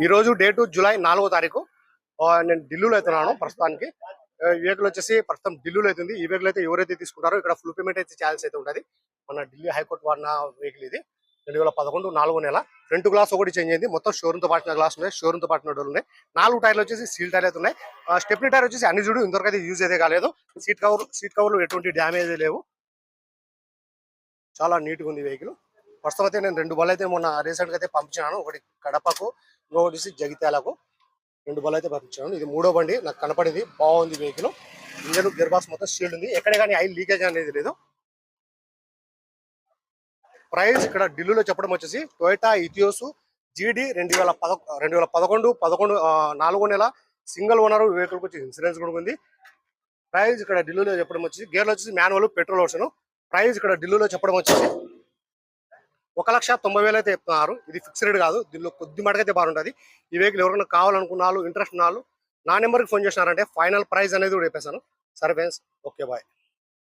ఈ రోజు date July నాలుగో తారీఖు. నేను ఢిల్లీలో అవుతున్నాను ప్రస్తుతానికి. ఆ, వెహికల్ వచ్చేసి ప్రస్తుతం ఢిల్లీలో అవుతుంది. ఈ వెహికల్ అయితే ఎవరైతే తీసుకుంటారో ఇక్కడ ఫుల్ పేమెంట్ అయితే చేయాల్సి అయితే ఉంటుంది. మన ఢిల్లీ హైకోర్టు వాడిన వెహికల్ ఇది. రెండు వేల పదకొండు నాలుగో నెల. ఫ్రంట్ గ్లాస్ ఒకటి చేంజ్ అయింది. మొత్తం షోరూమ్తో పాటిన గ్లాస్ ఉన్నాయి. షోరూమ్తో పాటిన ఉన్నాయి. నాలుగు టైర్లు వచ్చేసి సీల్ టైర్ అయితే ఉన్నాయి. స్టెప్ని టైర్ వచ్చేసి అన్ని చూడు ఇంతవరకు అయితే యూజ్ అయితే కాలేదు. సీట్ కవర్ సీట్ కవర్లు ఎటువంటి డ్యామేజ్ లేవు. చాలా నీట్గా ఉంది వెహికల్ ప్రస్తుతం అయితే నేను రెండు బళ్ళు అయితే మొన్న రీసెంట్గా అయితే పంపించాను ఒకటి కడపకు ఇంకొకటి జగిత్యాలకు. రెండు బళ్ళు అయితే పంపించాను ఇది మూడో బండి నాకు కనపడింది. బాగుంది వెహికల్ ఇంజన్ గేర్ బాక్స్ మొత్తం షీల్డ్ ఉంది. ఎక్కడ కానీ ఆయిల్ లీకేజ్ అనేది లేదు. ప్రైస్ ఇక్కడ ఢిల్లీలో చెప్పడం వచ్చేసి టొయోటా ఇథియోస్ జీడీ రెండు వేల పద రెండు వేల పదకొండు పదకొండు నాలుగో నెల సింగిల్ ఓనర్ వెహికల్ వచ్చి ఇన్సూరెన్స్ కూడా ఉంది. ప్రైస్ ఇక్కడ ఢిల్లీలో చెప్పడం వచ్చేసి గేర్లు వచ్చేసి మాన్యువల్ పెట్రోల్ వర్షన్ ప్రైస్ ఇక్కడ ఢిల్లీలో చెప్పడం వచ్చేసి ఒక లక్ష తొంభై వేలు అయితే చెప్తున్నారు. ఇది ఫిక్స్డ్ రేట్ కాదు. దీనిలో కొద్ది మటుకైతే బాగుంటుంది. ఈ వెహికల్ ఎవరైనా కావాలనుకున్న ఇంట్రెస్ట్ ఉన్న నా నెంబర్కి ఫోన్ చేసినారంటే ఫైనల్ ప్రైస్ అనేది కూడా చెప్పేశాను. సరే ఫ్రెండ్స్ ఓకే బాయ్